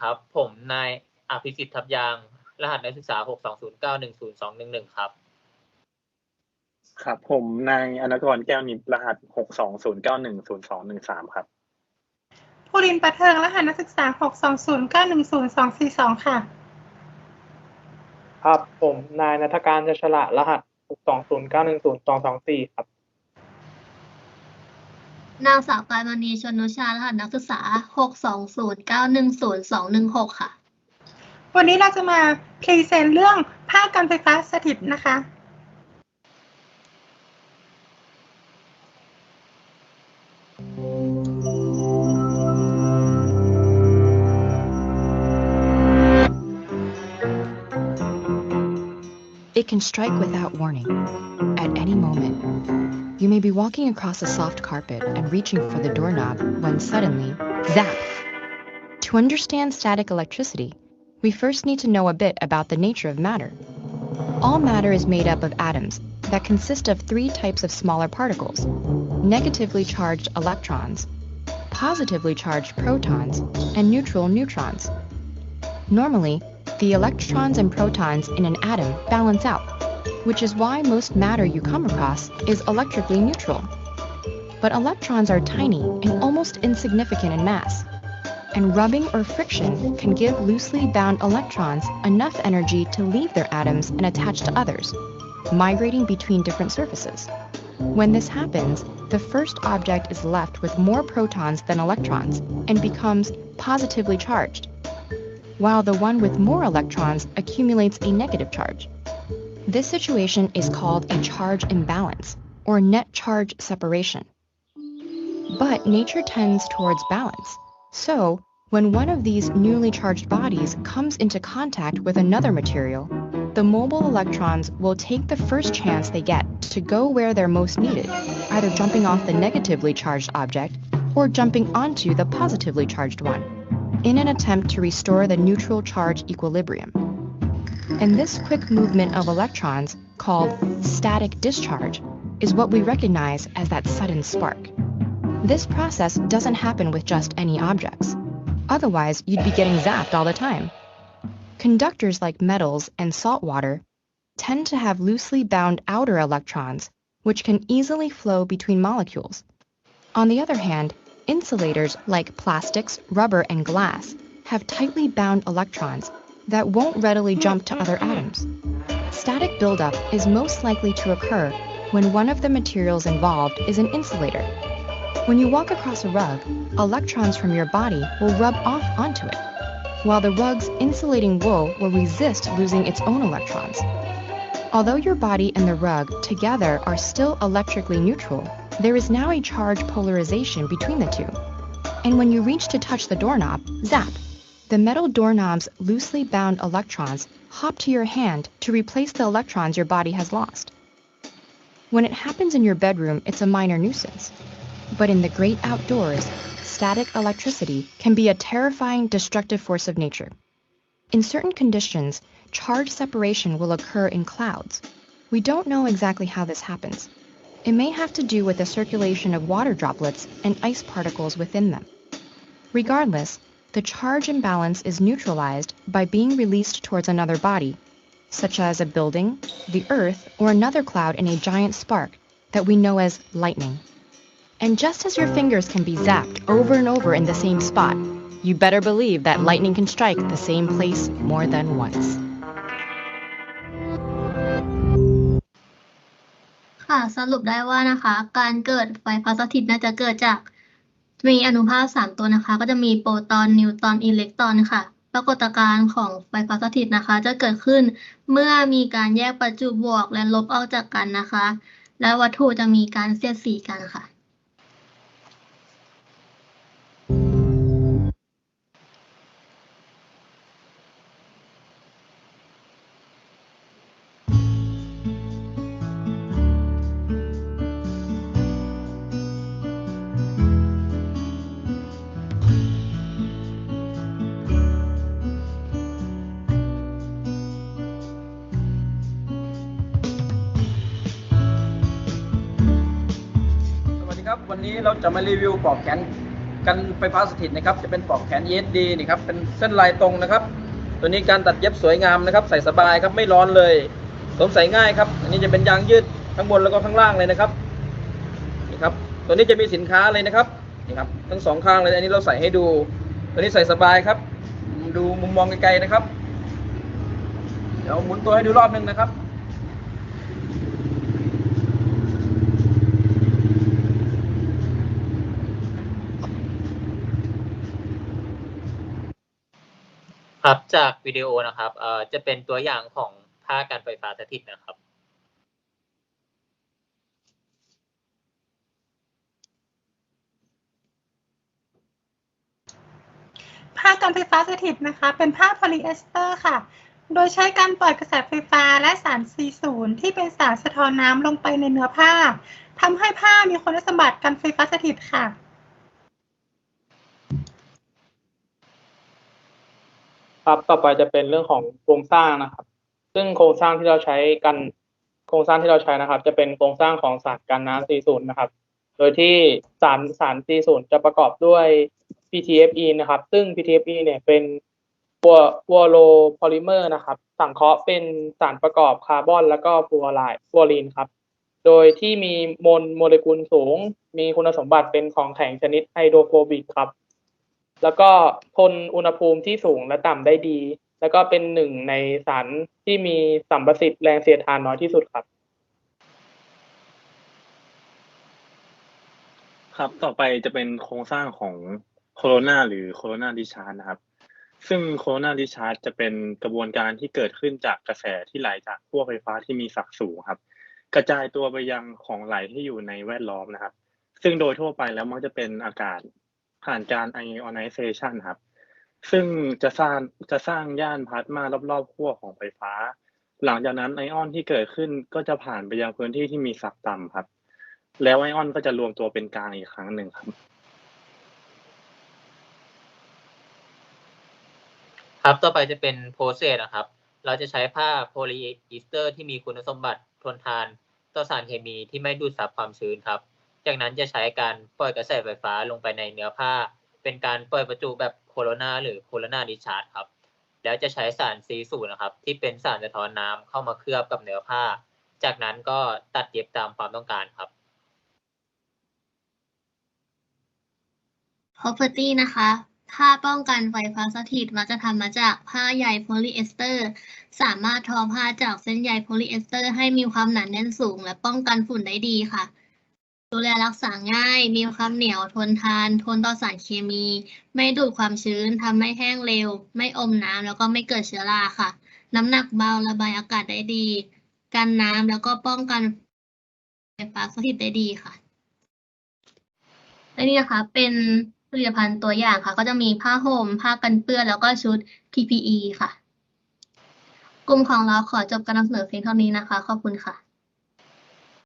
ครับผมนายอภิสิทธิ์ทับยางรหัสนักศึกษาหกสองศูนย์เก้าหนึ่งศูนย์สองหนึ่งหนึ่งครับ ครับ ผมนายอนกรแก้วนิบรหัสหกสองศูนย์เก้าหนึ่งศูนย์สองหนึ่งสามครับภูรินประเทิง รหัสนักศึกษาหกสองศูนย์เก้าหนึ่งศูนย์สองสี่สองค่ะ ครับผมนายนัทการจชฉละ รหัสหกสองศูนย์เก้าหนึ่งศูนย์สองสองสี่ครับนางสาวกายมณีชนุชา รหัสนักศึกษาหกสองศูนย์เก้าหนึ่งศูนย์สองหนึ่งหกค่ะ วันนี้เราจะมาพรีเซนต์เรื่องภาคการไฟฟ้าสถิตนะคะ It can strike without warning at any moment. You may be walking across a soft carpet and reaching for the doorknob when suddenly, zap! To understand static electricity, we first need to know a bit about the nature of matter. All matter is made up of atoms that consist of three types of smaller particles, negatively charged electrons, positively charged protons, and neutral neutrons. Normally, the electrons and protons in an atom balance out, which is why most matter you come across is electrically neutral. But electrons are tiny and almost insignificant in mass, and rubbing or friction can give loosely bound electrons enough energy to leave their atoms and attach to others, migrating between different surfaces. When this happens, the first object is left with more protons than electrons and becomes positively charged, while the one with more electrons accumulates a negative charge. This situation is called a charge imbalance or net charge separation. But nature tends towards balance. So when one of these newly charged bodies comes into contact with another material, the mobile electrons will take the first chance they get to go where they're most needed, either jumping off the negatively charged object or jumping onto the positively charged one, in an attempt to restore the neutral charge equilibrium. And this quick movement of electrons, called static discharge, is what we recognize as that sudden spark. This process doesn't happen with just any objects. Otherwise, you'd be getting zapped all the time. Conductors like metals and salt water tend to have loosely bound outer electrons, which can easily flow between molecules. On the other hand, insulators like plastics, rubber, and glass have tightly bound electrons that won't readily jump to other atoms. Static buildup is most likely to occur when one of the materials involved is an insulator. When you walk across a rug, electrons from your body will rub off onto it, while the rug's insulating wool will resist losing its own electrons. Although your body and the rug together are still electrically neutral, there is now a charge polarization between the two. And when you reach to touch the doorknob, zap, the metal doorknob's loosely bound electrons hop to your hand to replace the electrons your body has lost. When it happens in your bedroom, it's a minor nuisance. But in the great outdoors, static electricity can be a terrifying destructive force of nature. In certain conditions, charge separation will occur in clouds. We don't know exactly how this happens. It may have to do with the circulation of water droplets and ice particles within them. Regardless, the charge imbalance is neutralized by being released towards another body, such as a building, the Earth, or another cloud in a giant spark that we know as lightning. And just as your fingers can be zapped over and over in the same spot, you better believe that lightning can strike the same place more than once. ค่ะสรุปได้ว่านะคะมีอนุภาคสามตัวนะคะ ก็จะมีโปรตอนนิวตอนอิเล็กตรอนค่ะ ปรากฏการณ์ของไฟฟ้าสถิตนะคะ จะเกิดขึ้นเมื่อมีการแยกประจุบวกและลบออกจากกันนะคะ และวัตถุจะมีการเสียดสีกันค่ะนี้เราจะมารีวิวปลอกแขนกันไฟฟ้าสถิตนะครับ จะเป็นปลอกแขน ESD นี่ครับ เป็นเส้นลายตรงนะครับ ตัวนี้การตัดเย็บสวยงามนะครับ ใส่สบายครับ ไม่ร้อนเลยสวมใส่ง่ายครับ อันนี้จะเป็นยางยืดทั้งบนแล้วก็ข้างล่างเลยนะครับ นี่ครับ ตัวนี้จะมีสินค้าเลยนะครับ นี่ครับ ทั้งสองข้างเลย อันนี้เราใส่ให้ดู ตัวนี้ใส่สบายครับ ดูมุมมองไกลๆนะครับ เดี๋ยวหมุนตัวให้ดูรอบนึงนะครับครับจากวิดีโอนะครับ เอ่อ จะเป็นตัวอย่างของท่าการไฟฟ้าสถิตนะครับภาพการไฟฟ้าสถิตนะคะ เป็นภาพโพลีเอสเตอร์ค่ะ โดยใช้การปล่อยกระแสไฟฟ้าและสาร C0 ที่เป็นสารสะท้อนน้ำลงไปในเนื้อผ้า ทำให้ผ้ามีคุณสมบัติการไฟฟ้าสถิตค่ะครับต่อไปจะเป็นเรื่องของโครงสร้างนะครับ ซึ่งโครงสร้างที่เราใช้กันโครงสร้างที่เราใช้นะครับ จะเป็นโครงสร้างของสารกันน้ำ40นะครับโดยที่สารสาร40จะประกอบด้วย PTFE นะครับ ซึ่ง PTFE เนี่ยเป็นฟัวฟัวโลพอลิเมอร์นะครับ สังเคราะห์เป็นสารประกอบคาร์บอน แล้วก็ฟัวไลนฟัวรีนครับ โดยที่มีโมลโมเลกุลสูง มีคุณสมบัติเป็นของแข็งชนิดไฮโดรโฟบิกครับแล้วก็ทนอุณหภูมิที่สูงและต่ำได้ดี แล้วก็เป็นหนึ่งในสารที่มีสัมประสิทธิ์แรงเสียดทานน้อยที่สุดครับครับต่อไปจะเป็นโครงสร้างของโคโรนาหรือโคโรนาดิชาร์นะครับซึ่งโคโรนาดิชาร์จะเป็นกระบวนการที่เกิดขึ้นจากกระแสที่ไหล จากขั้วไฟฟ้าที่มีศักย์สูงครับ กระจายตัวไปยังของไหลที่อยู่ในแวดล้อมนะครับ ซึ่งโดยทั่วไปแล้วมักจะเป็นอากาศผ่านการ ionization ครับ ซึ่งจะสร้างจะสร้างย่านพลาสมารอบๆขั้วของไฟฟ้า หลังจากนั้นไอออนที่เกิดขึ้นก็จะผ่านไปยังพื้นที่ที่มีศักย์ต่ำครับ แล้วไอออนก็จะรวมตัวเป็นกลางอีกครั้งหนึ่งครับ ครับต่อไปจะเป็นโพสเซสนะครับ เราจะใช้ผ้าโพลีเอสเตอร์ที่มีคุณสมบัติทนทานต่อสารเคมีที่ไม่ดูดซับความชื้นครับจากนั้นจะใช้การปล่อยกระแสไฟฟ้าลงไปในเนื้อผ้า เป็นการปล่อยประจุแบบโคโรนาหรือโคโรนาดิชาร์ดครับ แล้วจะใช้สารซีสูนะครับที่เป็นสารสะท้อนน้ำเข้ามาเคลือบกับเนื้อผ้า จากนั้นก็ตัดเย็บตามความต้องการครับ property นะคะผ้าป้องกันไฟฟ้าสถิตมักจะทำมาจากผ้าใยโพลีเอสเตอร์สามารถทอผ้าจากเส้นใยโพลีเอสเตอร์ให้มีความหนาแน่นสูง และป้องกันฝุ่นได้ดีค่ะดูแลรักษาง่าย มีความเหนียว ทนทาน ทนต่อสารเคมี ไม่ดูดความชื้น ทำให้แห้งเร็ว ไม่อมน้ำแล้วก็ไม่เกิดเชื้อราค่ะ น้ำหนักเบาระบายอากาศได้ดี กันน้ำแล้วก็ป้องกันไฟฟ้าสถิตได้ดีค่ะและนี่นะคะ เป็นผลิตภัณฑ์ตัวอย่างค่ะ ก็จะมีผ้าห่มผ้ากันเปื้อนแล้วก็ชุด PPE ค่ะ กลุ่มของเราขอจบการนำเสนอเพียงเท่านี้นะคะขอบคุณค่ะ